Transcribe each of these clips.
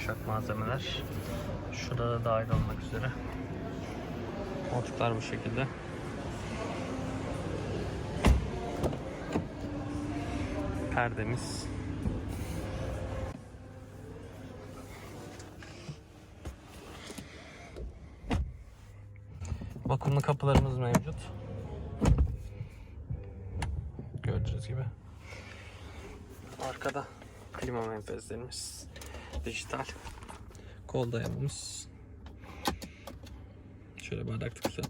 yumuşak malzemeler. Şurada da dahil olmak üzere. Koltuklar bu şekilde. Perdemiz. Vakumlu kapılarımız mevcut. Gördüğünüz gibi. Arkada klima menfezlerimiz. Dijital. Kol dayamamız. Şöyle bardaklıkla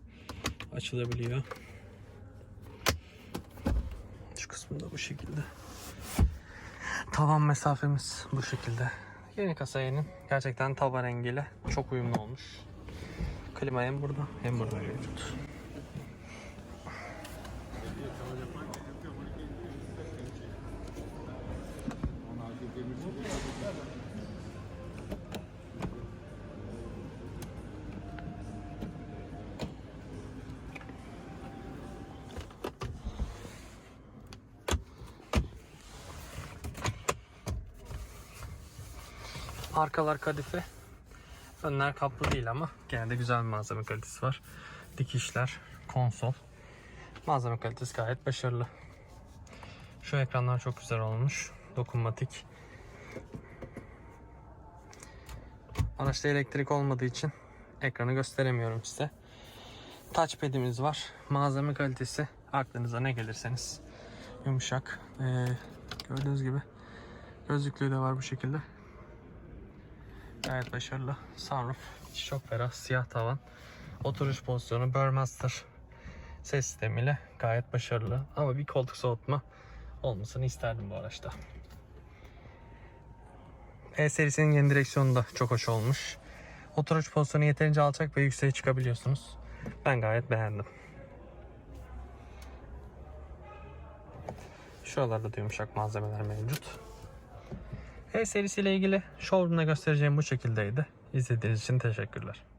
açılabiliyor. Şu kısmında bu şekilde. Tavan mesafemiz bu şekilde. Yeni kasayenin gerçekten taban rengiyle çok uyumlu olmuş. Klima hem burada hem burada mevcut. Arkalar kadife. Önler kaplı değil ama gene de güzel bir malzeme kalitesi var. Dikişler, konsol. Malzeme kalitesi gayet başarılı. Şu ekranlar çok güzel olmuş. Dokunmatik. Araçta elektrik olmadığı için ekranı gösteremiyorum size. Touchpad'imiz var. Malzeme kalitesi aklınıza ne gelirseniz yumuşak. Ee, gördüğünüz gibi gözlüklüğü de var bu şekilde. Gayet başarılı. Sunroof. çok ferah. Siyah tavan. Oturuş pozisyonu Burmaster ses sistemiyle gayet başarılı. Ama bir koltuk soğutma olmasını isterdim bu araçta. E serisinin yeni direksiyonu da çok hoş olmuş. Oturuş pozisyonu yeterince alçak ve yükseğe çıkabiliyorsunuz. Ben gayet beğendim. Şuralarda da yumuşak malzemeler mevcut. Serisiyle ilgili showroom'da göstereceğim bu şekildeydi. İzlediğiniz için teşekkürler.